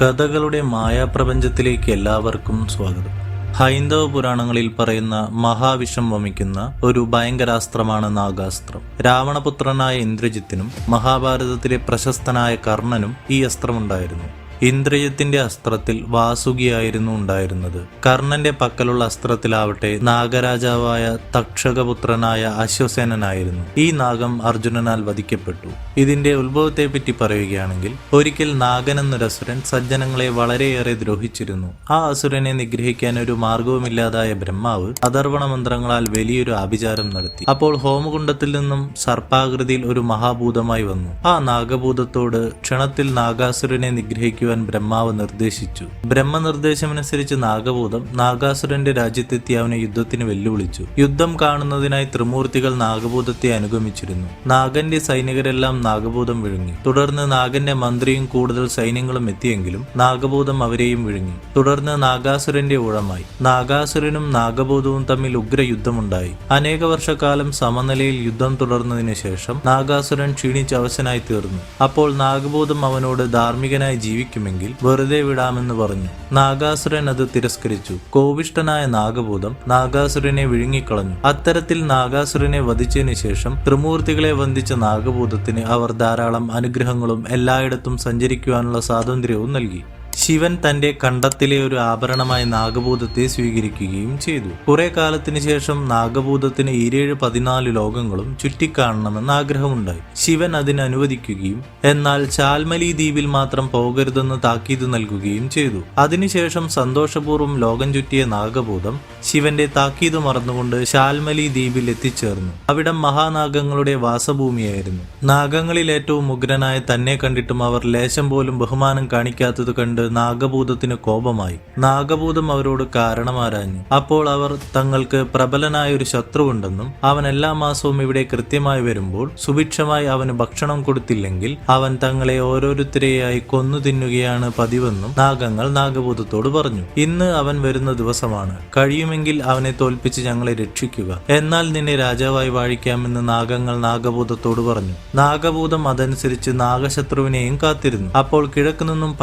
കഥകളുടെ മായാപ്രപഞ്ചത്തിലേക്ക് എല്ലാവർക്കും സ്വാഗതം. ഹൈന്ദവ പുരാണങ്ങളിൽ പറയുന്ന മഹാവിഷം വമിക്കുന്ന ഒരു ഭയങ്കരാസ്ത്രമാണ് നാഗാസ്ത്രം. രാവണപുത്രനായ ഇന്ദ്രജിത്തിനും മഹാഭാരതത്തിലെ പ്രശസ്തനായ കർണനും ഈ അസ്ത്രമുണ്ടായിരുന്നു. ഇന്ദ്രജിത്തിന്റെ അസ്ത്രത്തിൽ വാസുകിയായിരുന്നു ഉണ്ടായിരുന്നത്. കർണന്റെ പക്കലുള്ള അസ്ത്രത്തിലാവട്ടെ നാഗരാജാവായ തക്ഷകപുത്രനായ അശ്വസേനനായിരുന്നു. ഈ നാഗം അർജുനനാൽ വധിക്കപ്പെട്ടു. ഇതിന്റെ ഉത്ഭവത്തെപ്പറ്റി പറയുകയാണെങ്കിൽ ഒരിക്കൽ നാഗൻ എന്നൊരു അസുരൻ സജ്ജനങ്ങളെ വളരെയേറെ ദ്രോഹിച്ചിരുന്നു. ആ അസുരനെ നിഗ്രഹിക്കാൻ ഒരു മാർഗവുമില്ലാതായ ബ്രഹ്മാവ് അഥർവണ മന്ത്രങ്ങളാൽ വലിയൊരു ആഭിചാരം നടത്തി. അപ്പോൾ ഹോമകുണ്ടത്തിൽ നിന്നും സർപ്പാകൃതിയിൽ ഒരു മഹാഭൂതമായി വന്നു. ആ നാഗഭൂതത്തോട് ക്ഷണത്തിൽ നാഗാസുരനെ നിഗ്രഹിക്കുവാൻ ബ്രഹ്മാവ് നിർദ്ദേശിച്ചു. ബ്രഹ്മനിർദ്ദേശമനുസരിച്ച് നാഗഭൂതം നാഗാസുരന്റെ രാജ്യത്തെത്തി അവനെ യുദ്ധത്തിന് വെല്ലുവിളിച്ചു. യുദ്ധം കാണുന്നതിനായി ത്രിമൂർത്തികൾ നാഗഭൂതത്തെ അനുഗമിച്ചിരുന്നു. നാഗന്റെ സൈനികരെല്ലാം നാഗഭൂതം വിഴുങ്ങി. തുടർന്ന് നാഗന്റെ മന്ത്രിയും കൂടുതൽ സൈന്യങ്ങളും എത്തിയെങ്കിലും നാഗഭൂതം അവരെയും വിഴുങ്ങി. തുടർന്ന് നാഗാസുരന്റെ ഊഴമായി. നാഗാസുരനും നാഗഭൂതവും തമ്മിൽ ഉഗ്ര യുദ്ധമുണ്ടായി അനേക വർഷക്കാലം സമനിലയിൽ യുദ്ധം തുടർന്നതിനു ശേഷം നാഗാസുരൻ ക്ഷീണിച്ച് അവശനായി തീർന്നു. അപ്പോൾ നാഗഭൂതം അവനോട് ധാർമ്മികനായി ജീവിക്കുമെങ്കിൽ വെറുതെ വിടാമെന്ന് പറഞ്ഞു. നാഗാസുരൻ അത് തിരസ്കരിച്ചു. കോപിഷ്ടനായ നാഗഭൂതം നാഗാസുരനെ വിഴുങ്ങിക്കളഞ്ഞു. അത്തരത്തിൽ നാഗാസുരനെ വധിച്ചതിനു ശേഷം ത്രിമൂർത്തികളെ വന്ദിച്ച നാഗഭൂതത്തിന് അവർ ധാരാളം അനുഗ്രഹങ്ങളും എല്ലായിടത്തും സഞ്ചരിക്കുവാനുള്ള സ്വാതന്ത്ര്യവും നൽകി. ശിവൻ തന്റെ കണ്ടത്തിലെ ഒരു ആഭരണമായി നാഗഭൂതത്തെ സ്വീകരിക്കുകയും ചെയ്തു. കുറെ കാലത്തിന് ശേഷം നാഗഭൂതത്തിന് ഇരേഴ് പതിനാല് ലോകങ്ങളും ചുറ്റിക്കാണണമെന്ന് ആഗ്രഹമുണ്ടായി. ശിവൻ അതിന് അനുവദിക്കുകയും എന്നാൽ ചാൽമലി ദ്വീപിൽ മാത്രം പോകരുതെന്ന് താക്കീത് നൽകുകയും ചെയ്തു. അതിനുശേഷം സന്തോഷപൂർവം ലോകം ചുറ്റിയ നാഗഭൂതം ശിവന്റെ താക്കീത് മറന്നുകൊണ്ട് ശാൽമലി ദ്വീപിൽ എത്തിച്ചേർന്നു. അവിടം മഹാനാഗങ്ങളുടെ വാസഭൂമിയായിരുന്നു. നാഗങ്ങളിൽ ഏറ്റവും ഉഗ്രനായ തന്നെ കണ്ടിട്ടും അവർ ലേശം പോലും ബഹുമാനം കാണിക്കാത്തത് കണ്ട് നാഗഭൂതത്തിന് കോപമായി. നാഗഭൂതം അവരോട് കാരണമാരാഞ്ഞു. അപ്പോൾ അവർ തങ്ങൾക്ക് പ്രബലനായ ഒരു ശത്രുവുണ്ടെന്നും അവൻ എല്ലാ മാസവും ഇവിടെ കൃത്യമായി വരുമ്പോൾ സുഭിക്ഷമായി അവന് ഭക്ഷണം കൊടുത്തില്ലെങ്കിൽ അവൻ തങ്ങളെ ഓരോരുത്തരെയായി കൊന്നു തിന്നുകയാണ് പതിവെന്നും നാഗങ്ങൾ നാഗഭൂതത്തോട് പറഞ്ഞു. ഇന്ന് അവൻ വരുന്ന ദിവസമാണ്. കഴിയുമെങ്കിൽ അവനെ തോൽപ്പിച്ച് ഞങ്ങളെ രക്ഷിക്കുക. എന്നാൽ നിന്നെ രാജാവായി വാഴിക്കാമെന്ന് നാഗങ്ങൾ നാഗഭൂതത്തോട് പറഞ്ഞു. നാഗഭൂതം അതനുസരിച്ച് നാഗശത്രുവിനെയും കാത്തിരുന്നു. അപ്പോൾ കിഴക്ക് നിന്നും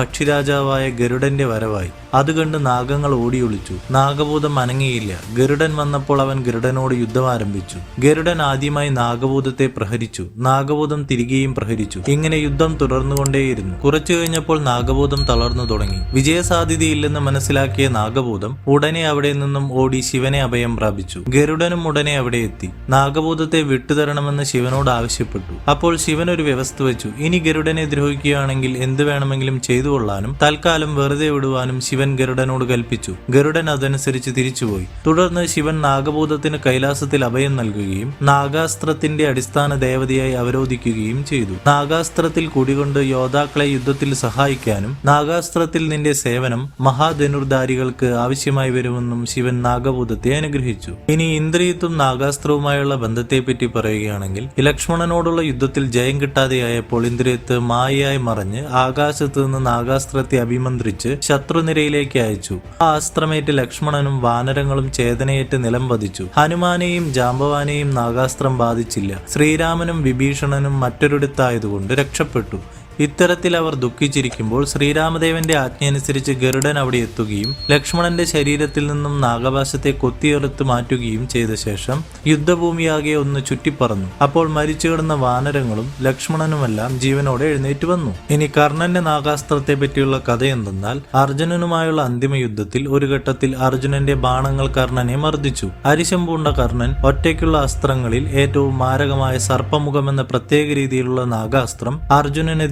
പക്ഷിരാജാവായ ഗരുഡന്റെ വരവായി. അത് കണ്ട് നാഗങ്ങൾ ഓടിയൊളിച്ചു. നാഗഭൂതം അനങ്ങിയില്ല. ഗരുഡൻ വന്നപ്പോൾ അവൻ ഗരുഡനോട് യുദ്ധം ആരംഭിച്ചു. ഗരുഡൻ ആദ്യമായി നാഗഭൂതത്തെ പ്രഹരിച്ചു. നാഗഭൂതം തിരികെയും പ്രഹരിച്ചു. ഇങ്ങനെ യുദ്ധം തുടർന്നുകൊണ്ടേയിരുന്നു. കുറച്ചു കഴിഞ്ഞപ്പോൾ നാഗഭൂതം തളർന്നു തുടങ്ങി. വിജയസാധ്യതയില്ലെന്ന് മനസ്സിലാക്കിയ നാഗഭൂതം ഉടനെ അവിടെ നിന്നും ഓടി ശിവനെ അഭയം പ്രാപിച്ചു. ഗരുഡനും ഉടനെ അവിടെ എത്തി. നാഗഭൂതത്തെ വിട്ടുതരണമെന്ന് ശിവനോട് ആവശ്യപ്പെട്ടു. അപ്പോൾ ശിവൻ ഒരു വ്യവസ്ഥ വെച്ചു. ഇനി ഗരുഡനെ ദ്രോഹിക്കുകയാണെങ്കിൽ എന്ത് വേണമെങ്കിലും ചെയ്തു കൊള്ളാനും വെറുതെ വിടുവാനും ശിവൻ ഗരുഡനോട് കൽപ്പിച്ചു. ഗരുഡൻ അതനുസരിച്ച് തിരിച്ചുപോയി. തുടർന്ന് ശിവൻ നാഗഭൂതത്തിന് കൈലാസത്തിൽ അഭയം നൽകുകയും നാഗാസ്ത്രത്തിന്റെ അടിസ്ഥാന ദേവതയായി അവരോധിക്കുകയും ചെയ്തു. നാഗാസ്ത്രത്തിൽ കുടികൊണ്ട് യോദ്ധാക്കളെ യുദ്ധത്തിൽ സഹായിക്കാനും നാഗാസ്ത്രത്തിൽ നിന്റെ സേവനം മഹാധനുർധാരികൾക്ക് ആവശ്യമായി വരുമെന്നും ശിവൻ നാഗഭൂതത്തെ അനുഗ്രഹിച്ചു. ഇനി ഇന്ദ്രിയത്വം നാഗാസ്ത്രവുമായുള്ള ബന്ധത്തെപ്പറ്റി പറയുകയാണെങ്കിൽ ലക്ഷ്മണനോടുള്ള യുദ്ധത്തിൽ ജയം കിട്ടാതെയായപ്പോൾ ഇന്ദ്രിയത്ത് മായയായി മറഞ്ഞ് ആകാശത്ത് നിന്ന് നാഗാസ്ത്രത്തെ അഭിമന്ത്രിച്ച് ശത്രുനിരയിലേക്ക് അയച്ചു. ആ അസ്ത്രമേറ്റ് ലക്ഷ്മണനും വാനരങ്ങളും ചേതനയേറ്റ് നിലം വധിച്ചു. ഹനുമാനെയും ജാമ്പവാനെയും നാഗാസ്ത്രം ബാധിച്ചില്ല. ശ്രീരാമനും വിഭീഷണനും മറ്റൊരിടത്തായതുകൊണ്ട് രക്ഷപ്പെട്ടു. ഇത്തരത്തിൽ അവർ ദുഃഖിച്ചിരിക്കുമ്പോൾ ശ്രീരാമദേവന്റെ ആജ്ഞയനുസരിച്ച് ഗരുഡൻ അവിടെ എത്തുകയും ലക്ഷ്മണന്റെ ശരീരത്തിൽ നിന്നും നാഗപാശത്തെ കൊത്തിയെറുത്ത് മാറ്റുകയും ചെയ്ത ശേഷം യുദ്ധഭൂമിയാകെ ഒന്ന് ചുറ്റിപ്പറന്നു. അപ്പോൾ മരിച്ചു കിടന്ന വാനരങ്ങളും ലക്ഷ്മണനുമെല്ലാം ജീവനോടെ എഴുന്നേറ്റ് വന്നു. ഇനി കർണന്റെ നാഗാസ്ത്രത്തെ പറ്റിയുള്ള കഥ എന്തെന്നാൽ അർജുനനുമായുള്ള അന്തിമ യുദ്ധത്തിൽ ഒരു ഘട്ടത്തിൽ അർജുനന്റെ ബാണങ്ങൾ കർണനെ മർദ്ദിച്ചു. അരിശം പൂണ്ട കർണൻ ഒറ്റയ്ക്കുള്ള അസ്ത്രങ്ങളിൽ ഏറ്റവും മാരകമായ സർപ്പമുഖം എന്ന പ്രത്യേക രീതിയിലുള്ള നാഗാസ്ത്രം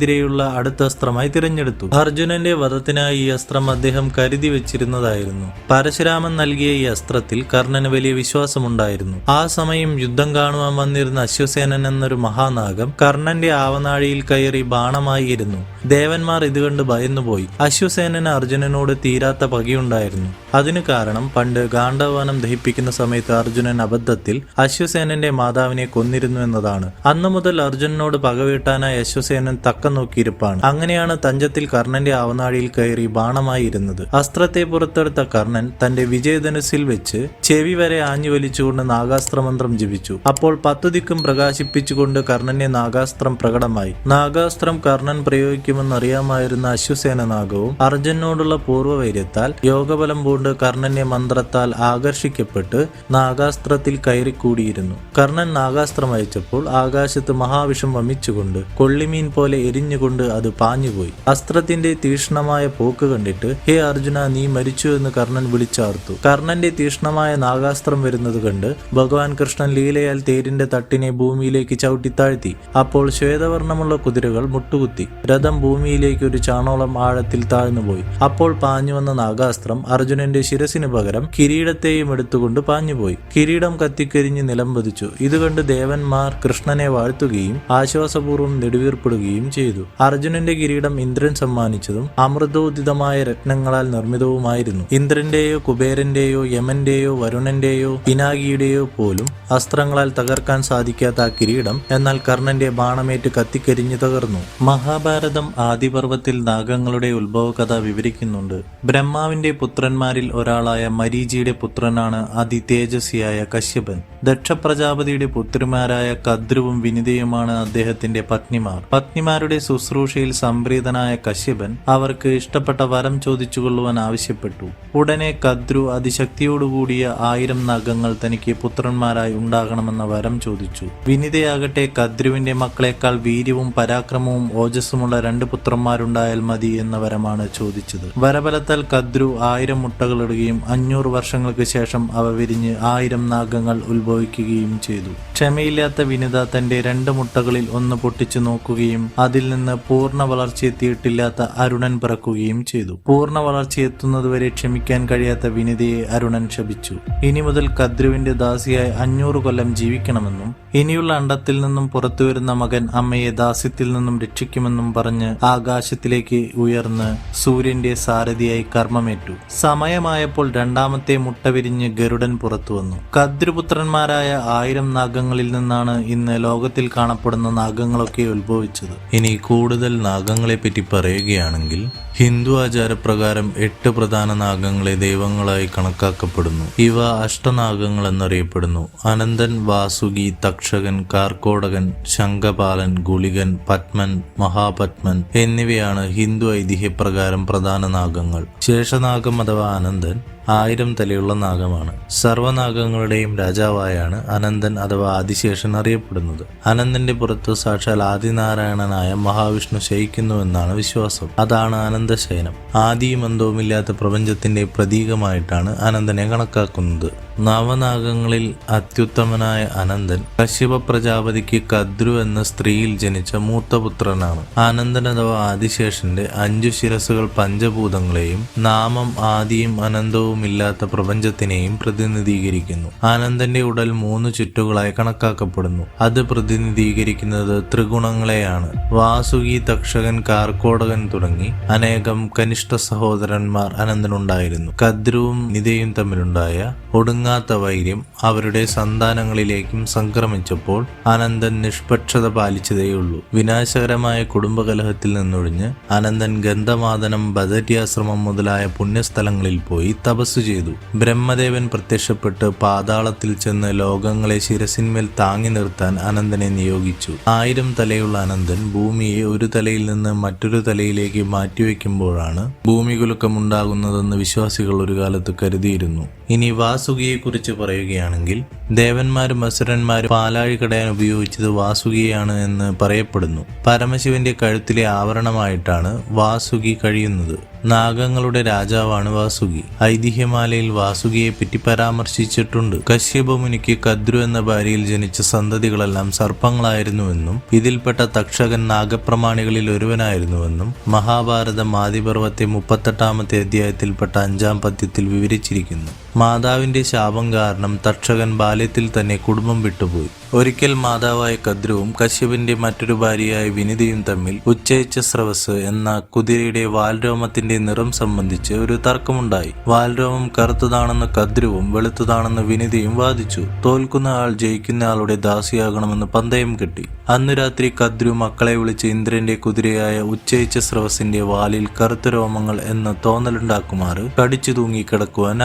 അർജുനനെതിരെയുള്ള അടുത്ത അസ്ത്രമായി തിരഞ്ഞെടുത്തു. അർജുനന്റെ വധത്തിനായി ഈ അസ്ത്രം അദ്ദേഹം കരുതി വെച്ചിരുന്നതായിരുന്നു. പരശുരാമൻ നൽകിയ ഈ അസ്ത്രത്തിൽ കർണന് വലിയ വിശ്വാസമുണ്ടായിരുന്നു. ആ സമയം യുദ്ധം കാണുവാൻ വന്നിരുന്ന അശ്വസേനൻ എന്നൊരു മഹാനാഗം കർണന്റെ ആവനാഴിയിൽ കയറി ബാണമായി ഇരുന്നു ദേവന്മാർ ഇത് കണ്ട് ഭയന്നുപോയി. അശ്വസേനന് അർജുനനോട് തീരാത്ത പകയുണ്ടായിരുന്നു. അതിനു കാരണം പണ്ട് ഗാന്ധവനം ദഹിപ്പിക്കുന്ന സമയത്ത് അർജുനൻ അബദ്ധത്തിൽ അശ്വസേനന്റെ മാതാവിനെ കൊന്നിരുന്നു എന്നതാണ്. അന്നു മുതൽ അർജുനനോട് പകവീട്ടാനായി അശ്വസേനൻ തക്കം നോക്കിയിരിപ്പാണ്. അങ്ങനെയാണ് തഞ്ചത്തിൽ കർണന്റെ ആവനാഴിയിൽ കയറി ബാണമായി ഇരുന്നത്. അസ്ത്രത്തെ പുറത്തെടുത്ത കർണൻ തന്റെ വിജയധനുസിൽ വെച്ച് ചെവി വരെ ആഞ്ഞു വലിച്ചുകൊണ്ട് നാഗാസ്ത്രമന്ത്രം ജപിച്ചു. അപ്പോൾ പത്തു ദിക്കും പ്രകാശിപ്പിച്ചുകൊണ്ട് കർണന്റെ നാഗാസ്ത്രം പ്രകടമായി. നാഗാസ്ത്രം കർണൻ പ്രയോഗിക്കുമെന്നറിയാമായിരുന്ന അശ്വസേന നാഗവും അർജുനോടുള്ള പൂർവവൈര്യത്താൽ യോഗബലം പൂണ്ട് കർണന്റെ മന്ത്രത്താൽ ആകർഷിക്കപ്പെട്ട് നാഗാസ്ത്രത്തിൽ കയറിക്കൂടിയിരുന്നു. കർണൻ നാഗാസ്ത്രം അയച്ചപ്പോൾ ആകാശത്ത് മഹാവിഷം വമിച്ചുകൊണ്ട് കൊള്ളിമീൻ പോലെ എരിഞ്ഞുകൊണ്ട് അത് പാഞ്ഞുപോയി. അസ്ത്രത്തിന്റെ തീഷ്ണമായ പോക്ക് കണ്ടിട്ട് ഹേ അർജുന നീ മരിച്ചു എന്ന് കർണൻ വിളിച്ചാർത്തു. കർണന്റെ തീഷ്ണമായ നാഗാസ്ത്രം വരുന്നത് കണ്ട് ഭഗവാൻ കൃഷ്ണൻ ലീലയാൽ തേരിന്റെ തട്ടിനെ ഭൂമിയിലേക്ക് ചവിട്ടിത്താഴ്ത്തി അപ്പോൾ ശ്വേതവർണമുള്ള കുതിരകൾ മുട്ടുകുത്തി. രഥം ഭൂമിയിലേക്ക് ഒരു ചാണോളം ആഴത്തിൽ താഴ്ന്നുപോയി അപ്പോൾ പാഞ്ഞു വന്ന നാഗാസ്ത്രം അർജുനന്റെ ശിരസിന് പകരം കിരീടത്തെയും എടുത്തുകൊണ്ട് പാഞ്ഞുപോയി കിരീടം കത്തിക്കരിഞ്ഞ് നിലം പതിച്ചു. ഇത് കണ്ട് ദേവന്മാർ കൃഷ്ണനെ വാഴ്ത്തുകയും ആശ്വാസപൂർവം നെടുവീർപ്പെടുകയും ചെയ്തു. അർജുനന്റെ കിരീടം ഇന്ദ്രൻ സമ്മാനിച്ചതും അമൃതോദിതമായ രത്നങ്ങളാൽ നിർമ്മിതവുമായിരുന്നു. ഇന്ദ്രന്റെയോ കുബേരന്റെയോ യമന്റെയോ വരുണന്റെയോ പിനാകിയുടെയോ പോലും അസ്ത്രങ്ങളാൽ തകർക്കാൻ സാധിക്കാത്ത ആ കിരീടം എന്നാൽ കർണന്റെ ബാണമേറ്റ് കത്തിക്കരിഞ്ഞു തകർന്നു. മഹാഭാരതം ആദിപർവത്തിൽ നാഗങ്ങളുടെ ഉത്ഭവകഥ വിവരിക്കുന്നുണ്ട്. ബ്രഹ്മാവിന്റെ പുത്രന്മാരിൽ ഒരാളായ മരീചിയുടെ പുത്രനാണ് അതിതേജസ്വിയായ കശ്യപൻ. ദക്ഷ പ്രജാപതിയുടെ പുത്രിമാരായ കദ്രുവും വിനിതയുമാണ് അദ്ദേഹത്തിന്റെ പത്നിമാർ. പത്നിമാരുടെ ശുശ്രൂഷയിൽ സംപ്രീതനായ കശ്യപൻ അവർക്ക് ഇഷ്ടപ്പെട്ട വരം ചോദിച്ചുകൊള്ളുവാൻ ആവശ്യപ്പെട്ടു. ഉടനെ കദ്രു അതിശക്തിയോടുകൂടിയ ആയിരം നാഗങ്ങൾ തനിക്ക് പുത്രന്മാരായി ഉണ്ടാകണമെന്ന വരം ചോദിച്ചു. വിനിതയാകട്ടെ കദ്രുവിന്റെ മക്കളെക്കാൾ വീര്യവും പരാക്രമവും ഓജസ്സുമുള്ള രണ്ട് പുത്രന്മാരുണ്ടായാൽ മതി എന്ന വരമാണ് ചോദിച്ചത്. വരബലത്താൽ കദ്രു ആയിരം മുട്ടകളിടുകയും അഞ്ഞൂറ് വർഷങ്ങൾക്ക് ശേഷം അവ വിരിഞ്ഞ് ആയിരം നാഗങ്ങൾ ഉത്ഭവിക്കുകയും ചെയ്തു. ക്ഷമയില്ലാത്ത വിനിത തന്റെ രണ്ട് മുട്ടകളിൽ ഒന്ന് പൊട്ടിച്ചു നോക്കുകയും അതിൽ നിന്ന് പൂർണ വളർച്ചയെത്തിയിട്ടില്ലാത്ത അരുണൻ പിറക്കുകയും ചെയ്തു. പൂർണ വളർച്ചയെത്തുന്നതുവരെ ക്ഷമിക്കാൻ കഴിയാത്ത വിനിതയെ അരുണൻ ശപിച്ചു. ഇനി മുതൽ കദ്രുവിന്റെ ദാസിയായ അഞ്ഞൂറ് കൊല്ലം ജീവിക്കണമെന്നും ഇനിയുള്ള അണ്ടത്തിൽ നിന്നും പുറത്തു വരുന്ന മകൻ അമ്മയെ ദാസ്യത്തിൽ നിന്നും രക്ഷിക്കുമെന്നും പറഞ്ഞ് ആകാശത്തിലേക്ക് ഉയർന്ന് സൂര്യന്റെ സാരഥിയായി കർമ്മമേറ്റു. സമയമായപ്പോൾ രണ്ടാമത്തെ മുട്ട വിരിഞ്ഞ് ഗരുഡൻ പുറത്തു വന്നു. കദ്രുപുത്രന്മാരായ ആയിരം നാഗങ്ങളിൽ നിന്നാണ് ഇന്ന് ലോകത്തിൽ കാണപ്പെടുന്ന നാഗങ്ങളൊക്കെ ഉത്ഭവിച്ചത്. ഇനി കൂടുതൽ നാഗങ്ങളെ പറ്റി പറയുകയാണെങ്കിൽ ഹിന്ദു ആചാരപ്രകാരം എട്ട് പ്രധാന നാഗങ്ങളെ ദൈവങ്ങളായി കണക്കാക്കപ്പെടുന്നു. ഇവ അഷ്ടനാഗങ്ങൾ എന്നറിയപ്പെടുന്നു അനന്തൻ വാസുകി തക്ഷകൻ കാർക്കോടകൻ ശംഖപാലൻ ഗുളികൻ പത്മൻ മഹാപത്മൻ എന്നിവയാണ് ഹിന്ദു ഐതിഹ്യപ്രകാരം പ്രധാന നാഗങ്ങൾ. ശേഷനാഗം അഥവാ അനന്തൻ ആയിരം തലയുള്ള നാഗമാണ്. സർവനാഗങ്ങളുടെയും രാജാവായാണ് അനന്തൻ അഥവാ ആദിശേഷൻ അറിയപ്പെടുന്നത്. അനന്തന്റെ പുറത്ത് സാക്ഷാൽ ആദിനാരായണനായ മഹാവിഷ്ണു ശയിക്കുന്നുവെന്നാണ് വിശ്വാസം. അതാണ് അനന്തശയനം. ആദിയും അന്തവുമില്ലാത്ത പ്രപഞ്ചത്തിന്റെ പ്രതീകമായിട്ടാണ് അനന്തനെ കണക്കാക്കുന്നത്. നവനാഗങ്ങളിൽ അത്യുത്തമനായ അനന്തൻ കശ്യപ പ്രജാപതിക്ക് കദ്രു എന്ന സ്ത്രീയിൽ ജനിച്ച മൂത്തപുത്രനാണ്. അനന്തൻ അഥവാ ആദിശേഷന്റെ അഞ്ചു ശിരസുകൾ പഞ്ചഭൂതങ്ങളെയും നാമം ആദിയും അനന്തവും ഇല്ലാത്ത പ്രപഞ്ചത്തിനെയും പ്രതിനിധീകരിക്കുന്നു. ആനന്ദന്റെ ഉടൽ മൂന്ന് ചുറ്റുകളായി കണക്കാക്കപ്പെടുന്നു. അത് പ്രതിനിധീകരിക്കുന്നത് ത്രിഗുണങ്ങളെയാണ്. വാസുകി തക്ഷകൻ കാർക്കോടകൻ തുടങ്ങി അനേകം കനിഷ്ഠ സഹോദരന്മാർ അനന്തനുണ്ടായിരുന്നു. കദ്രുവും നിതയും തമ്മിലുണ്ടായ ഒടുങ്ങാത്ത വൈര്യം അവരുടെ സന്താനങ്ങളിലേക്കും സംക്രമിച്ചപ്പോൾ അനന്തൻ നിഷ്പക്ഷത പാലിച്ചതേയുള്ളൂ. വിനാശകരമായ കുടുംബകലഹത്തിൽ നിന്നൊഴിഞ്ഞ് അനന്തൻ ഗന്ധമാദനം ബദര്യാശ്രമം മുതലായ പുണ്യസ്ഥലങ്ങളിൽ പോയി തപസ് ചെയ്തു. ബ്രഹ്മദേവൻ പ്രത്യക്ഷപ്പെട്ട് പാതാളത്തിൽ ചെന്ന് ലോകങ്ങളെ ശിരസിന്മേൽ താങ്ങി നിർത്താൻ അനന്തനെ നിയോഗിച്ചു. ആയിരം തലയുള്ള അനന്തൻ ഭൂമിയെ ഒരു തലയിൽ നിന്ന് മറ്റൊരു തലയിലേക്ക് മാറ്റിവെക്കുമ്പോഴാണ് ഭൂമികുലുക്കമുണ്ടാകുന്നതെന്ന് വിശ്വാസികൾ ഒരു കാലത്ത് കരുതിയിരുന്നു. ഇനി വാസുകിയെക്കുറിച്ച് പറയുകയാണെങ്കിൽ ദേവന്മാരും അസുരന്മാരും പാലാഴി കടയാൻ ഉപയോഗിച്ചത് വാസുകിയാണ് എന്ന് പറയപ്പെടുന്നു. പരമശിവന്റെ കഴുത്തിലെ ആവരണമായിട്ടാണ് വാസുകി കഴിയുന്നത്. നാഗങ്ങളുടെ രാജാവാണ് വാസുകി. ഐതിഹ്യമാലയിൽ വാസുകിയെ പറ്റി പരാമർശിച്ചിട്ടുണ്ട്. കശ്യപമുനിക്ക് കദ്രു എന്ന ഭാര്യയിൽ ജനിച്ച സന്തതികളെല്ലാം സർപ്പങ്ങളായിരുന്നുവെന്നും ഇതിൽപ്പെട്ട തക്ഷകൻ നാഗപ്രമാണികളിൽ ഒരുവനായിരുന്നുവെന്നും മഹാഭാരതം ആദിപർവത്തെ മുപ്പത്തെട്ടാമത്തെ അധ്യായത്തിൽപ്പെട്ട അഞ്ചാം പദ്യത്തിൽ വിവരിച്ചിരിക്കുന്നു. മാതാവിന്റെ ശാപം കാരണം തക്ഷകൻ ബാല്യത്തിൽ തന്നെ കുടുംബം വിട്ടുപോയി. ഒരിക്കൽ മാതാവായ കദ്രുവും കശ്യപിന്റെ മറ്റൊരു ഭാര്യയായ വിനിതയും തമ്മിൽ ഉച്ചയിച്ച സ്രവസ് എന്ന കുതിരയുടെ വാൽരോമത്തിന്റെ നിറം സംബന്ധിച്ച് ഒരു തർക്കമുണ്ടായി. വാൽരോമം കറുത്തതാണെന്ന് കദ്രുവും വെളുത്തതാണെന്ന് വിനിതയും വാദിച്ചു. തോൽക്കുന്ന ആൾ ജയിക്കുന്ന ആളുടെ ദാസിയാകണമെന്ന് പന്തയം കിട്ടി. അന്നു രാത്രി കദ്രു മക്കളെ വിളിച്ച് ഇന്ദ്രന്റെ കുതിരയായ ഉച്ചയിച്ച സ്രവസിന്റെ വാലിൽ കറുത്ത രോമങ്ങൾ എന്ന് തോന്നലുണ്ടാക്കുമാറ് കടിച്ചു തൂങ്ങി കിടക്കുവാൻ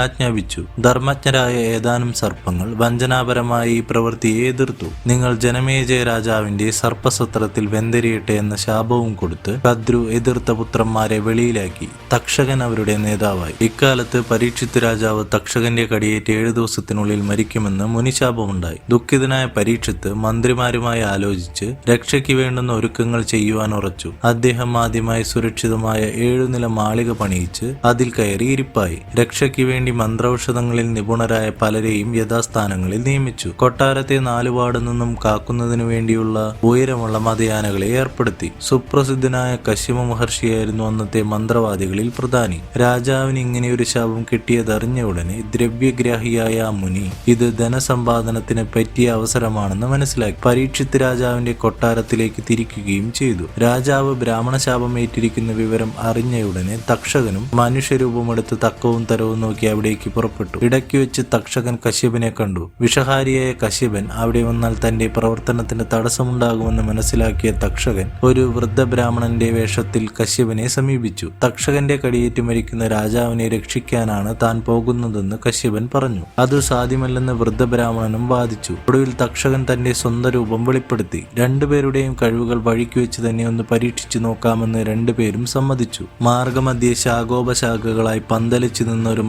ആജ്ഞാപിച്ചു ധർമ്മജ്ഞരായ ഏതാനും സർപ്പങ്ങൾ വഞ്ചനാപരമായ ഈ പ്രവൃത്തിയെ എതിർത്തു. നിങ്ങൾ ജനമേജയ രാജാവിന്റെ സർപ്പസത്രത്തിൽ വെന്തരിയട്ടെ എന്ന ശാപവും കൊടുത്ത് കദ്രു എതിർത്ത പുത്രന്മാരെ വെളിയിലാക്കി. തക്ഷകൻ അവരുടെ നേതാവായി. ഇക്കാലത്ത് പരീക്ഷിത് രാജാവ് തക്ഷകന്റെ കടിയേറ്റ് ഏഴു ദിവസത്തിനുള്ളിൽ മരിക്കുമെന്ന് മുനിശാപമുണ്ടായി. ദുഃഖിതനായ പരീക്ഷിത്ത് മന്ത്രിമാരുമായി ആലോചിച്ച് രക്ഷയ്ക്ക് വേണ്ടുന്ന ഒരുക്കങ്ങൾ ചെയ്യുവാൻ ഉറച്ചു. അദ്ദേഹം ആദ്യമായി സുരക്ഷിതമായ ഏഴുനില മാളിക പണിയിച്ച് അതിൽ കയറി ഇരിപ്പായി. രക്ഷയ്ക്ക് വേണ്ടി മന്ത്രൌഷധങ്ങളിൽ നിപുണരായ പലരെയും യഥാസ്ഥാനങ്ങളിൽ നിയമിച്ചു. കൊട്ടാരത്തെ നാലുപാട് നിന്നും കാക്കുന്നതിനു വേണ്ടിയുള്ള ഉയരമുള്ള മതയാനകളെ ഏർപ്പെടുത്തി. സുപ്രസിദ്ധനായ കശ്യമ മഹർഷിയായിരുന്നു അന്നത്തെ മന്ത്രവാദികളിൽ പ്രധാനി. രാജാവിന് ഇങ്ങനെയൊരു ശാപം കിട്ടിയതറിഞ്ഞ ഉടനെ ദ്രവ്യഗ്രാഹിയായ ആ മുനി ഇത് ധനസമ്പാദനത്തിന് പറ്റിയ അവസരമാണെന്ന് മനസ്സിലാക്കി. പരീക്ഷിത് രാജാവിന്റെ കൊട്ടാരത്തിലേക്ക് തിരിക്കുകയും ചെയ്തു. രാജാവ് ബ്രാഹ്മണ ശാപം ഏറ്റിരിക്കുന്ന വിവരം അറിഞ്ഞയുടനെ തക്ഷകനും മനുഷ്യരൂപമെടുത്ത് തക്കവും തരവും നോക്കി അവിടേക്ക് പുറപ്പെട്ടു. ഇടയ്ക്ക് വെച്ച് തക്ഷകൻ കശ്യപനെ കണ്ടു. വിഷഹാരിയായ കശ്യപൻ അവിടെ വന്നാൽ തന്റെ പ്രവർത്തനത്തിന് തടസ്സമുണ്ടാകുമെന്ന് മനസ്സിലാക്കിയ തക്ഷകൻ ഒരു വൃദ്ധ ബ്രാഹ്മണന്റെ വേഷത്തിൽ കശ്യപനെ സമീപിച്ചു. തക്ഷകന്റെ കടിയേറ്റ് മരിക്കുന്ന രാജാവിനെ രക്ഷിക്കാനാണ് താൻ പോകുന്നതെന്ന് കശ്യപൻ പറഞ്ഞു. അത് സാധ്യമല്ലെന്ന് വൃദ്ധബ്രാഹ്മണനും വാദിച്ചു. ഒടുവിൽ തക്ഷകൻ തന്റെ സ്വന്തം രൂപം വെളിപ്പെടുത്തി. രണ്ടുപേരുടെയും കഴിവുകൾ വഴിക്ക് വെച്ച് തന്നെ ഒന്ന് പരീക്ഷിച്ചു നോക്കാമെന്ന് രണ്ടുപേരും സമ്മതിച്ചു. മാർഗമധ്യേ ശാഖോപശാഖകളായി പന്തലിച്ചു നിന്ന ഒരു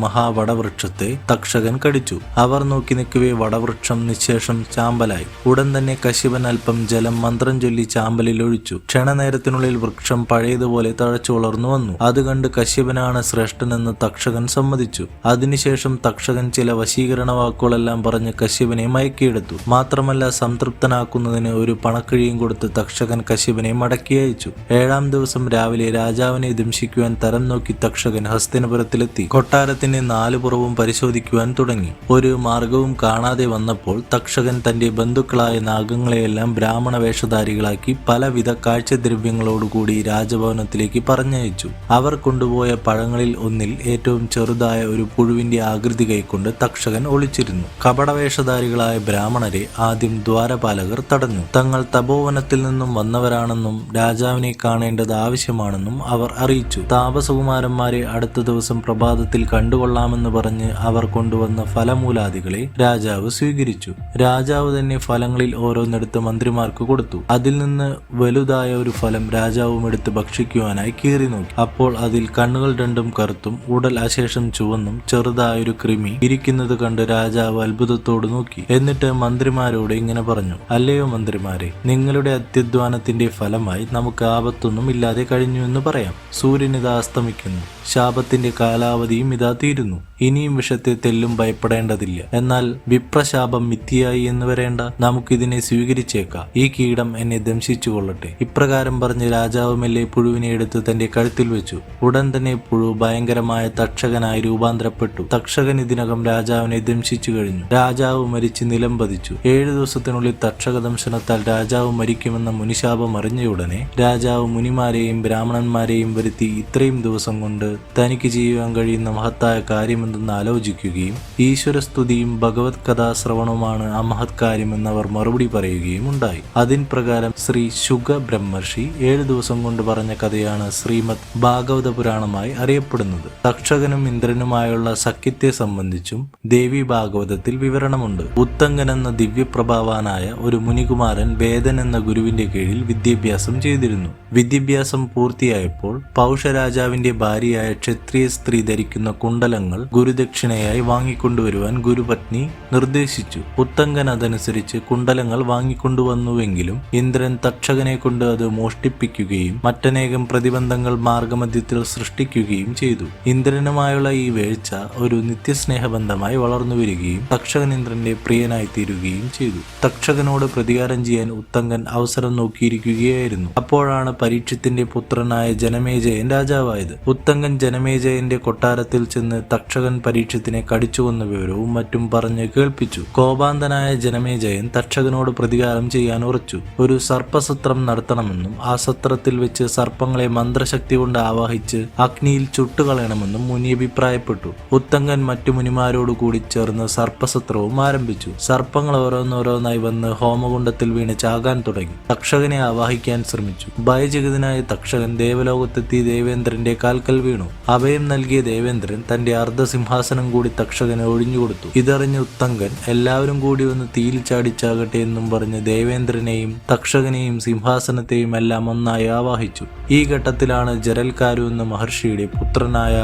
മഹാവടവൃക്ഷത്തെ തക്ഷകൻ കടിച്ചു. അവർ നോക്കി നിൽക്കവേ വടവൃക്ഷം നിശേഷം ചാമ്പലായി. ഉടൻ തന്നെ കശിപൻ അല്പം ജലം മന്ത്രം ചൊല്ലി ചാമ്പലിൽ ഒഴിച്ചു. ക്ഷണനേരത്തിനുള്ളിൽ വൃക്ഷം പഴയതുപോലെ തഴച്ചു വളർന്നു വന്നു. അത് കണ്ട് കശ്യപനാണ് ശ്രേഷ്ഠനെന്ന് തക്ഷകൻ സമ്മതിച്ചു. അതിനുശേഷം തക്ഷകൻ ചില വശീകരണ വാക്കുകളെല്ലാം പറഞ്ഞ് കശ്യപനെ മയക്കിയെടുത്തു. മാത്രമല്ല സംതൃപ്തനാക്കുന്നതിന് ഒരു പണക്കിഴിയും കൊടുത്ത് തക്ഷകൻ കശ്യപനെ മടക്കി അയച്ചു. ഏഴാം ദിവസം രാവിലെ രാജാവിനെ ദംശിക്കുവാൻ തരം നോക്കി തക്ഷകൻ ഹസ്തിനപുരത്തിലെത്തി. കൊട്ടാരത്തിന്റെ നാലു പുറവും പരിശോധിക്കുവാൻ തുടങ്ങി. ഒരു മാർഗവും കാണാതെ വന്നപ്പോൾ തക്ഷകൻ തന്റെ ബന്ധുക്കളായ നാഗങ്ങളെയെല്ലാം ബ്രാഹ്മണ വേഷധാരികളാക്കി പലവിധ കാഴ്ചദ്രവ്യങ്ങളോടുകൂടി രാജഭവനത്തിലേക്ക് പറഞ്ഞയച്ചു. അവർ കൊണ്ടുപോയ പഴങ്ങളിൽ ഒന്നിൽ ഏറ്റവും ചെറുതായ ഒരു പുഴുവിന്റെ ആകൃതി കൈക്കൊണ്ട് തക്ഷകൻ ഒളിച്ചിരുന്നു. കപടവേഷധാരികളായ ബ്രാഹ്മണരെ ആദ്യം ദ്വാരപാലകർ തടഞ്ഞു. തങ്ങൾ തപോവനത്തിൽ നിന്നും വന്നവരാണെന്നും രാജാവിനെ കാണേണ്ടത് ആവശ്യമാണെന്നും അവർ അറിയിച്ചു. താപസകുമാരന്മാരെ അടുത്ത ദിവസം പ്രഭാതത്തിൽ കണ്ടുകൊള്ളാമെന്ന് പറഞ്ഞ് അവർ കൊണ്ടുവന്ന ഫലമൂലാദികളെ രാജാവ് സ്വീകരിച്ചു. രാജാവ് തന്നെ ഫലങ്ങളിൽ ഓരോന്നെടുത്ത് മന്ത്രിമാർക്ക് കൊടുത്തു. അതിൽ നിന്ന് വലുതായ ഒരു ഫലം രാജാവും എടുത്ത് ഭക്ഷിക്കുവാനായി കീറി നോക്കി. അപ്പോൾ അതിൽ കണ്ണുകൾ രണ്ടും കറുത്തും ഉടൽ അശേഷം ചുവന്നും ചെറുതായൊരു കൃമി ഇരിക്കുന്നത് കണ്ട് രാജാവ് അത്ഭുതത്തോട് നോക്കി. എന്നിട്ട് മന്ത്രിമാരോട് ഇങ്ങനെ പറഞ്ഞു അല്ലയോ മന്ത്രിമാരെ നിങ്ങളുടെ അത്യധ്വാനത്തിന്റെ ഫലമായി നമുക്ക് ആപത്തൊന്നും ഇല്ലാതെ കഴിഞ്ഞു എന്ന് പറയാം. സൂര്യൻ ഇതാ അസ്തമിക്കുന്നു ശാപത്തിന്റെ കാലാവധിയും ഇതാ തീരുന്നു. ഇനിയും വിഷത്തെ തെല്ലും ഭയപ്പെടേണ്ടതില്ല. എന്നാൽ വിപ്രശാപം മിഥ്യയായി എന്ന് വരേണ്ട നമുക്കിതിനെ സ്വീകരിച്ചേക്കാം. ഈ കീടം എന്നെ ദംശിച്ചു കൊള്ളട്ടെ ഇപ്രകാരം പറഞ്ഞ് രാജാവ് മെല്ലെ പുഴുവിനെ എടുത്ത് തന്റെ കഴുത്തിൽ വെച്ചു. ഉടൻ തന്നെ പുഴു ഭയങ്കരമായ തക്ഷകനായി രൂപാന്തരപ്പെട്ടു. തക്ഷകൻ ഇതിനകം രാജാവിനെ ദംശിച്ചു കഴിഞ്ഞു. രാജാവ് മരിച്ച് നിലം പതിച്ചു. ഏഴു ദിവസത്തിനുള്ളിൽ തക്ഷക ദംശനത്താൽ രാജാവ് മരിക്കുമെന്ന മുനിശാപം അറിഞ്ഞ ഉടനെ രാജാവ് മുനിമാരെയും ബ്രാഹ്മണന്മാരെയും വരുത്തി ഇത്രയും ദിവസം കൊണ്ട് തനിക്ക് ചെയ്യുവാൻ കഴിയുന്ന മഹത്തായ കാര്യമെന്തെന്ന് ആലോചിക്കുകയും ഈശ്വരസ്തുതിയും ഭഗവത് കഥാശ്രവണവുമാണ് ആ മഹത്കാര്യമെന്നവർ മറുപടി പറയുകയും ഉണ്ടായി. അതിൻ പ്രകാരം ശ്രീ ശുഗ ബ്രഹ്മർഷി ഏഴു ദിവസം കൊണ്ട് പറഞ്ഞ കഥയാണ് ശ്രീമദ് ഭാഗവത പുരാണമായി അറിയപ്പെടുന്നത്. തക്ഷകനും ഇന്ദ്രനുമായുള്ള സഖ്യത്തെ സംബന്ധിച്ചും ദേവി ഭാഗവതത്തിൽ വിവരണമുണ്ട്. ഉത്തങ്കൻ എന്ന ദിവ്യപ്രഭാവാനായ ഒരു മുനികുമാരൻ വേദൻ എന്ന ഗുരുവിന്റെ കീഴിൽ വിദ്യാഭ്യാസം ചെയ്തിരുന്നു. വിദ്യാഭ്യാസം പൂർത്തിയായപ്പോൾ പൗഷരാജാവിന്റെ ഭാര്യയായ ക്ഷത്രിയ സ്ത്രീ ധരിക്കുന്ന കുണ്ടലങ്ങൾ ഗുരുദക്ഷിണയായി വാങ്ങിക്കൊണ്ടുവരുവാൻ ഗുരുപത്നി നിർദ്ദേശിച്ചു. ഉത്തങ്കൻ അതനുസരിച്ച് കുണ്ടലങ്ങൾ വാങ്ങിക്കൊണ്ടുവന്നുവെങ്കിലും ഇന്ദ്രൻ തക്ഷകനെ കൊണ്ട് അത് മോഷ്ടിപ്പിക്കുകയും മറ്റനേകം പ്രതിബന്ധങ്ങൾ മാർഗമധ്യത്തിൽ സൃഷ്ടിക്കുകയും ചെയ്തു. ഇന്ദ്രനുമായുള്ള ഈ വീഴ്ച ഒരു നിത്യസ്നേഹബന്ധമായി വളർന്നു വരികയും തക്ഷകൻ ഇന്ദ്രന്റെ പ്രിയനായി തീരുകയും ചെയ്തു. തക്ഷകനോട് പ്രതികാരം ചെയ്യാൻ ഉത്തങ്കൻ അവസരം നോക്കിയിരിക്കുകയായിരുന്നു. അപ്പോഴാണ് പരീക്ഷത്തിന്റെ പുത്രനായ ജനമേജയൻ രാജാവായത്. ഉത്തങ്കൻ ജനമേജയന്റെ കൊട്ടാരത്തിൽ ചെന്ന് തക്ഷകൻ പരീക്ഷത്തിനെ കടിച്ചുവെന്ന വിവരവും മറ്റും പറഞ്ഞ് കേൾപ്പിച്ചു. കോപാന്തനായ ജനമേജയൻ തക്ഷകനോട് പ്രതികാരം ചെയ്യാൻ ഉറച്ചു. ഒരു സർപ്പസത്രം നടത്തണമെന്നും ആ സത്രത്തിൽ വെച്ച് സർപ്പങ്ങളെ മന്ത്രശക്തി കൊണ്ട് ആവാഹിച്ച് അഗ്നിയിൽ ചുട്ടുകളയണമെന്നും മുനി അഭിപ്രായപ്പെട്ടു. ഉത്തങ്കൻ മറ്റു മുനിമാരോട് കൂടി ചേർന്ന് സർപ്പസത്രവും ആരംഭിച്ചു. സർപ്പങ്ങൾ ഓരോന്നോരോന്നായി വന്ന് ഹോമകുണ്ടത്തിൽ വീണ് ചാകാൻ തുടങ്ങി. തക്ഷകനെ ആവാഹിക്കാൻ ശ്രമിച്ചു. ഭയചകിതനായ തക്ഷകൻ ദേവലോകത്തെത്തി ദേവേന്ദ്രന്റെ കാൽക്കൽ വീണു. അഭയം നൽകിയ ദേവേന്ദ്രൻ തന്റെ അർദ്ധസിംഹാസനം കൂടി തക്ഷകന് ഒഴിഞ്ഞുകൊടുത്തു ഇതറിഞ്ഞ ഉത്തങ്കൻ എല്ലാവരും കൂടി വന്ന് തീയിൽ ചാടിച്ചാകട്ടെ എന്നും പറഞ്ഞ് ദേവേന്ദ്രനെയും തക്ഷകനെയും സിംഹാസനത്തെയും എല്ലാം ഒന്നായി ആവാഹിച്ചു. ഈ ഘട്ടത്തിലാണ് ജരൽക്കാരു എന്ന മഹർഷിയുടെ പുത്രനായ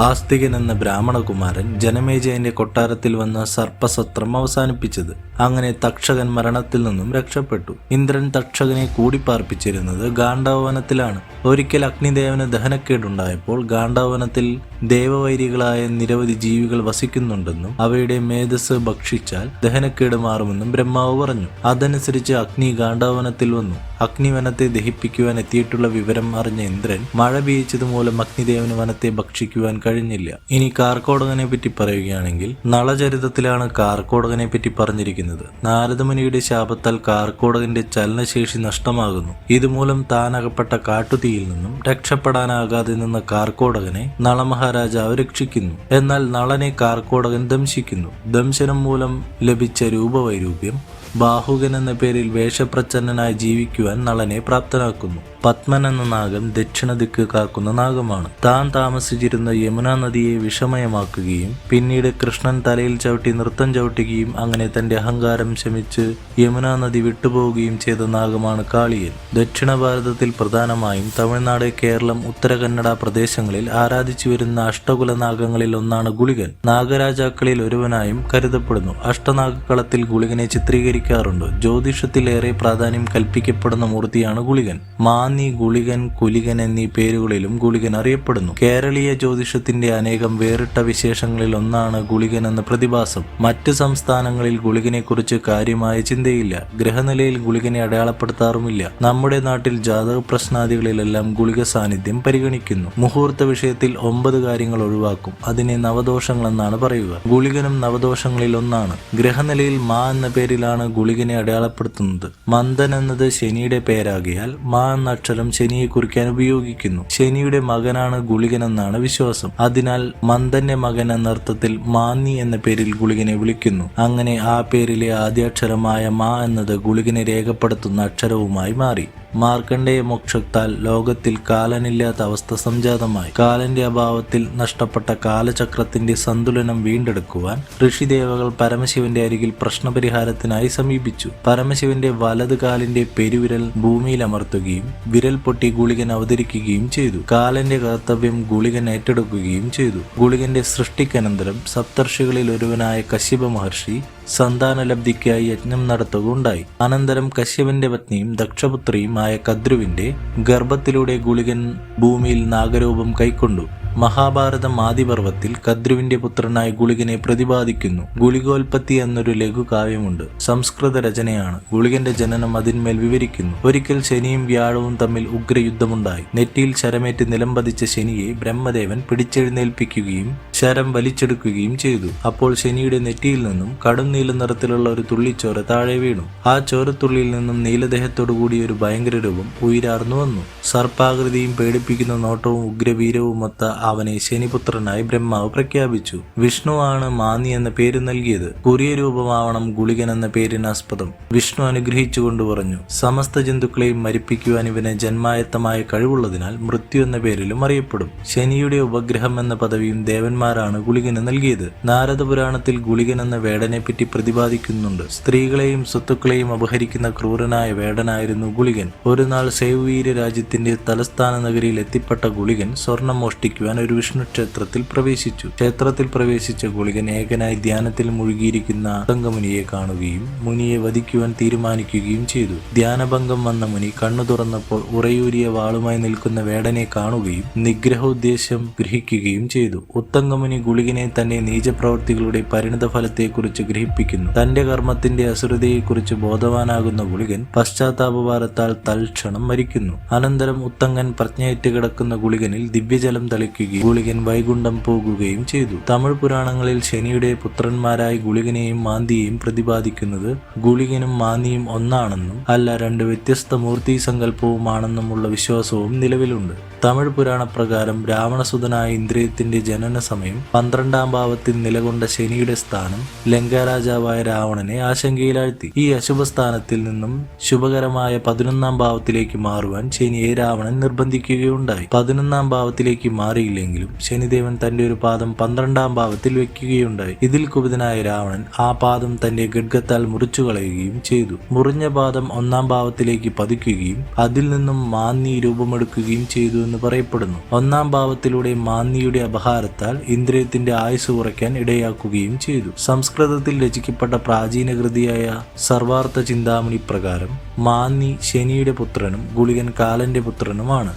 ആസ്തികൻ എന്ന ബ്രാഹ്മണകുമാരൻ ജനമേജയന്റെ കൊട്ടാരത്തിൽ വന്ന സർപ്പസത്രം അവസാനിപ്പിച്ചത്. അങ്ങനെ തക്ഷകൻ മരണത്തിൽ നിന്നും രക്ഷപ്പെട്ടു. ഇന്ദ്രൻ തക്ഷകനെ കൂടിപ്പാർപ്പിച്ചിരുന്നത് ഗാണ്ഡവനത്തിലാണ് ഒരിക്കൽ അഗ്നിദേവന് ദഹനക്കേടുണ്ടായപ്പോൾ ഗാണ്ഡവനത്തിൽ ദേവവൈരികളായ നിരവധി ജീവികൾ വസിക്കുന്നുണ്ടെന്നും അവയുടെ മേധസ് ഭക്ഷിച്ചാൽ ദഹനക്കേട് മാറുമെന്നും ബ്രഹ്മാവ് പറഞ്ഞു. അതനുസരിച്ച് അഗ്നി ഗാണ്ഡവനത്തിൽ വന്നു. അഗ്നിവനത്തെ ദഹിപ്പിക്കുവാൻ എത്തിയിട്ടുള്ള വിവരം അറിഞ്ഞ ഇന്ദ്രൻ മഴ പെയ്യിച്ചതുമൂലം മൂലം അഗ്നിദേവന് വനത്തെ ഭക്ഷിക്കുവാൻ കഴിഞ്ഞില്ല. ഇനി കാർക്കോടകനെ പറ്റി പറയുകയാണെങ്കിൽ നളചരിതത്തിലാണ് കാർക്കോടകനെ പറ്റി പറഞ്ഞിരിക്കുന്നത്. നാരദമുനിയുടെ ശാപത്താൽ കാർക്കോടകന്റെ ചലനശേഷി നഷ്ടമാകുന്നു. ഇതുമൂലം താൻ അകപ്പെട്ട കാട്ടുതീയിൽ നിന്നും രക്ഷപ്പെടാനാകാതെ നിന്ന കാർക്കോടകനെ നളമഹാരാജാവ് രക്ഷിക്കുന്നു. എന്നാൽ നളനെ കാർക്കോടകൻ ദംശിക്കുന്നു. ദംശനം മൂലം ലഭിച്ച രൂപവൈരൂപ്യം ബാഹുകൻ എന്ന പേരിൽ വേഷപ്രച്ഛന്നനായി ജീവിക്കുവാൻ നളനെ പ്രാപ്തനാക്കുന്നു. പത്മൻ എന്ന നാഗം ദക്ഷിണ ദിക്ക് കാക്കുന്ന നാഗമാണ്. താൻ താമസിച്ചിരുന്ന യമുന നദിയെ വിഷമയമാക്കുകയും പിന്നീട് കൃഷ്ണൻ തലയിൽ ചവിട്ടി നൃത്തം ചവിട്ടുകയും അങ്ങനെ തന്റെ അഹങ്കാരം ശമിച്ച് യമുന നദി വിട്ടുപോവുകയും ചെയ്ത നാഗമാണ് കാളിയൻ. ദക്ഷിണ ഭാരതത്തിൽ പ്രധാനമായും തമിഴ്നാട് കേരളം ഉത്തര കന്നഡ പ്രദേശങ്ങളിൽ ആരാധിച്ചു വരുന്ന അഷ്ടകുല നാഗങ്ങളിൽ ഒന്നാണ് ഗുളികൻ. നാഗരാജാക്കളിൽ ഒരുവനായും കരുതപ്പെടുന്നു. അഷ്ടനാഗക്കളത്തിൽ ഗുളികനെ ചിത്രീകരിക്കാറുണ്ട്. ജ്യോതിഷത്തിലേറെ പ്രാധാന്യം കൽപ്പിക്കപ്പെടുന്ന മൂർത്തിയാണ് ഗുളികൻ. മാന്നി ഗുളികൻ കുലികൻ എന്നീ പേരുകളിലും ഗുളികൻ അറിയപ്പെടുന്നു. കേരളീയ ജ്യോതിഷത്തിന്റെ അനേകം വേറിട്ട വിശേഷങ്ങളിൽ ഒന്നാണ് ഗുളികൻ എന്ന പ്രതിഭാസം. മറ്റ് സംസ്ഥാനങ്ങളിൽ ഗുളികനെ കുറിച്ച് കാര്യമായ ചിന്തയില്ല. ഗ്രഹനിലയിൽ ഗുളികനെ അടയാളപ്പെടുത്താറുമില്ല. നമ്മുടെ നാട്ടിൽ ജാതക പ്രശ്നാദികളിലെല്ലാം ഗുളിക സാന്നിധ്യം പരിഗണിക്കുന്നു. മുഹൂർത്ത വിഷയത്തിൽ ഒമ്പത് കാര്യങ്ങൾ ഒഴിവാക്കും. അതിനെ നവദോഷങ്ങൾ എന്നാണ് പറയുക. ഗുളികനും നവദോഷങ്ങളിൽ ഒന്നാണ്. ഗ്രഹനിലയിൽ മാ എന്ന പേരിലാണ് ഗുളികനെ അടയാളപ്പെടുത്തുന്നത്. മന്ദൻ എന്നത് ശനിയുടെ പേരാകിയാൽ മാ എന്ന അക്ഷരം ശനിയെ കുറിക്കാൻ ഉപയോഗിക്കുന്നു. ശനിയുടെ മകനാണ് ഗുളികൻ എന്നാണ് വിശ്വാസം. അതിനാൽ മന്ദന്റെ മകൻ എന്നർത്ഥത്തിൽ മാന്നി എന്ന പേരിൽ ഗുളികനെ വിളിക്കുന്നു. അങ്ങനെ ആ പേരിലെ ആദ്യാക്ഷരമായ മാ എന്നത് ഗുളികനെ രേഖപ്പെടുത്തുന്ന അക്ഷരവുമായി മാറി. മാർക്കണ്ഡേയ മോക്ഷത്താൽ ലോകത്തിൽ കാലനില്ലാത്ത അവസ്ഥ സംജാതമായി. കാലന്റെ അഭാവത്തിൽ നഷ്ടപ്പെട്ട കാലചക്രത്തിന്റെ സന്തുലനം വീണ്ടെടുക്കുവാൻ ഋഷിദേവകൾ പരമശിവന്റെ അരികിൽ പ്രശ്നപരിഹാരത്തിനായി സമീപിച്ചു. പരമശിവന്റെ വലത് കാലിന്റെ പെരുവിരൽ ഭൂമിയിൽ അമർത്തുകയും വിരൽ പൊട്ടി ഗുളികൻ അവതരിക്കുകയും ചെയ്തു. കാലന്റെ കർത്തവ്യം ഗുളികൻ ഏറ്റെടുക്കുകയും ചെയ്തു. ഗുളികന്റെ സൃഷ്ടിക്കനന്തരം സപ്തർഷികളിൽ ഒരുവനായ കശ്യപ മഹർഷി സന്താനലബ്ധിക്കായി യജ്ഞം നടത്തുകയുണ്ടായി. അനന്തരം കശ്യപന്റെ പത്നിയും ദക്ഷപുത്രിയുമായ കദ്രുവിന്റെ ഗർഭത്തിലൂടെ ഗുളികൻ ഭൂമിയിൽ നാഗരൂപം കൈക്കൊണ്ടു. മഹാഭാരതം ആദിപർവത്തിൽ കദ്രുവിന്റെ പുത്രനായ ഗുളികനെ പ്രതിപാദിക്കുന്നു. ഗുളികോൽപത്തി എന്നൊരു ലഘുകാവ്യമുണ്ട്. സംസ്കൃത രചനയാണ്. ഗുളികന്റെ ജനനം അതിന്മേൽ വിവരിക്കുന്നു. ഒരിക്കൽ ശനിയും വ്യാഴവും തമ്മിൽ ഉഗ്രയുദ്ധമുണ്ടായി. നെറ്റിയിൽ ശരമേറ്റ് നിലംപതിച്ച ശനിയെ ബ്രഹ്മദേവൻ പിടിച്ചെഴുന്നേൽപ്പിക്കുകയും ശരം വലിച്ചെടുക്കുകയും ചെയ്തു. അപ്പോൾ ശനിയുടെ നെറ്റിയിൽ നിന്നും കടും നീല നിറത്തിലുള്ള ഒരു തുള്ളിച്ചോര താഴെ വീണു. ആ ചോരത്തുള്ളിയിൽ നിന്നും നീലദേഹത്തോടു കൂടിയ ഒരു ഭയങ്കര രൂപം ഉയരാർന്നു വന്നു. സർപ്പാകൃതിയും പേടിപ്പിക്കുന്ന നോട്ടവും ഉഗ്രവീരവും ഒത്ത അവനെ ശനിപുത്രനായി ബ്രഹ്മാവ് പ്രഖ്യാപിച്ചു. വിഷ്ണുവാണ് മാന്നി എന്ന പേര് നൽകിയത്. കുറിയ രൂപമാവണം ഗുളികൻ എന്ന പേരിനാസ്പദം വിഷ്ണു അനുഗ്രഹിച്ചുകൊണ്ട് പറഞ്ഞു സമസ്ത ജന്തുക്കളെയും മരിപ്പിക്കുവാൻ ഇവന് ജന്മായത്തമായ കഴിവുള്ളതിനാൽ മൃത്യു എന്ന പേരിലും അറിയപ്പെടും. ശനിയുടെ ഉപഗ്രഹം എന്ന പദവിയും ദേവന്മാരാണ് ഗുളികന് നൽകിയത്. നാരദ പുരാണത്തിൽ ഗുളികൻ എന്ന വേടനെ പറ്റി പ്രതിപാദിക്കുന്നുണ്ട്. സ്ത്രീകളെയും സ്വത്തുക്കളെയും അപഹരിക്കുന്ന ക്രൂരനായ വേടനായിരുന്നു ഗുളികൻ. ഒരു നാൾ സേവീര രാജ്യത്തിന്റെ തലസ്ഥാന നഗരിയിൽ എത്തിപ്പെട്ട ഗുളികൻ സ്വർണം മോഷ്ടിക്കുവാൻ ഒരു വിഷ്ണു ക്ഷേത്രത്തിൽ പ്രവേശിച്ചു. ക്ഷേത്രത്തിൽ പ്രവേശിച്ച ഗുളികൻ ഏകനായി ധ്യാനത്തിൽ മുഴുകിയിരിക്കുന്ന തങ്കമുനിയെ കാണുകയും മുനിയെ വധിക്കുവാൻ തീരുമാനിക്കുകയും ചെയ്തു. ധ്യാനഭംഗം വന്ന മുനി കണ്ണു തുറന്നപ്പോൾ ഉറയൂരിയ വാളുമായി നിൽക്കുന്ന വേടനെ കാണുകയും നിഗ്രഹോദ്ദേശം ഗ്രഹിക്കുകയും ചെയ്തു. ഉത്തങ്കമുനി ഗുളികനെ തന്നെ നീചപ്രവൃത്തികളുടെ പരിണിത ഫലത്തെക്കുറിച്ച് ഗ്രഹിപ്പിക്കുന്നു. തന്റെ കർമ്മത്തിന്റെ അസുരതയെക്കുറിച്ച് ബോധവാനാകുന്ന ഗുളികൻ പശ്ചാത്താപഭാരത്താൽ തൽക്ഷണം മരിക്കുന്നു. അനന്തരം ഉത്തങ്കൻ പ്രജ്ഞയേറ്റ് കിടക്കുന്ന ഗുളികനിൽ ദിവ്യജലം തളിക്കുകയും ഗുളികൻ വൈകുണ്ഠം പോകുകയും ചെയ്തു. തമിഴ് പുരാണങ്ങളിൽ ശനിയുടെ പുത്രന്മാരായി ഗുളികനെയും മാന്തിയെയും പ്രതിപാദിക്കുന്നത് ഗുളികനും മാന്തിയും ഒന്നാണെന്നും അല്ല രണ്ട് വ്യത്യസ്ത മൂർത്തി സങ്കല്പവുമാണെന്നുമുള്ള വിശ്വാസവും നിലവിലുണ്ട്. തമിഴ് പുരാണ പ്രകാരം രാവണസുതനായ ഇന്ദ്രിയത്തിന്റെ ജനന സമയം പന്ത്രണ്ടാം ഭാവത്തിൽ നിലകൊണ്ട ശനിയുടെ സ്ഥാനം ലങ്കാരാജാവായ രാവണനെ ആശങ്കയിലാഴ്ത്തി. ഈ അശുഭ സ്ഥാനത്തിൽ നിന്നും ശുഭകരമായ പതിനൊന്നാം ഭാവത്തിലേക്ക് മാറുവാൻ ശനിയെ രാവണൻ നിർബന്ധിക്കുകയുണ്ടായി. പതിനൊന്നാം ഭാവത്തിലേക്ക് മാറിയില്ലെങ്കിലും ശനിദേവൻ തന്റെ ഒരു പാദം പന്ത്രണ്ടാം ഭാവത്തിൽ വെക്കുകയുണ്ടായി. ഇതിൽ കുപിതനായ രാവണൻ ആ പാദം തന്റെ ഗഡ്ഗത്താൽ മുറിച്ചു കളയുകയും ചെയ്തു. മുറിഞ്ഞ പാദം ഒന്നാം ഭാവത്തിലേക്ക് പതിക്കുകയും അതിൽ നിന്നും മാന്നി രൂപമെടുക്കുകയും ചെയ്തു എന്ന് പറയപ്പെടുന്നു. ഒന്നാം ഭാവത്തിലൂടെ മാന്നിയുടെ അപഹാരത്താൽ ഇന്ദ്രിയത്തിന്റെ ആയുസ് കുറയ്ക്കാൻ ഇടയാക്കുകയും ചെയ്തു. സംസ്കൃതത്തിൽ രചിക്കപ്പെട്ട പ്രാചീന കൃതിയായ സർവാർത്ഥ ചിന്താമണി പ്രകാരം മാന്നി ശനിയുടെ പുത്രനും ഗുളികൻ കാലന്റെ പുത്രനുമാണ്.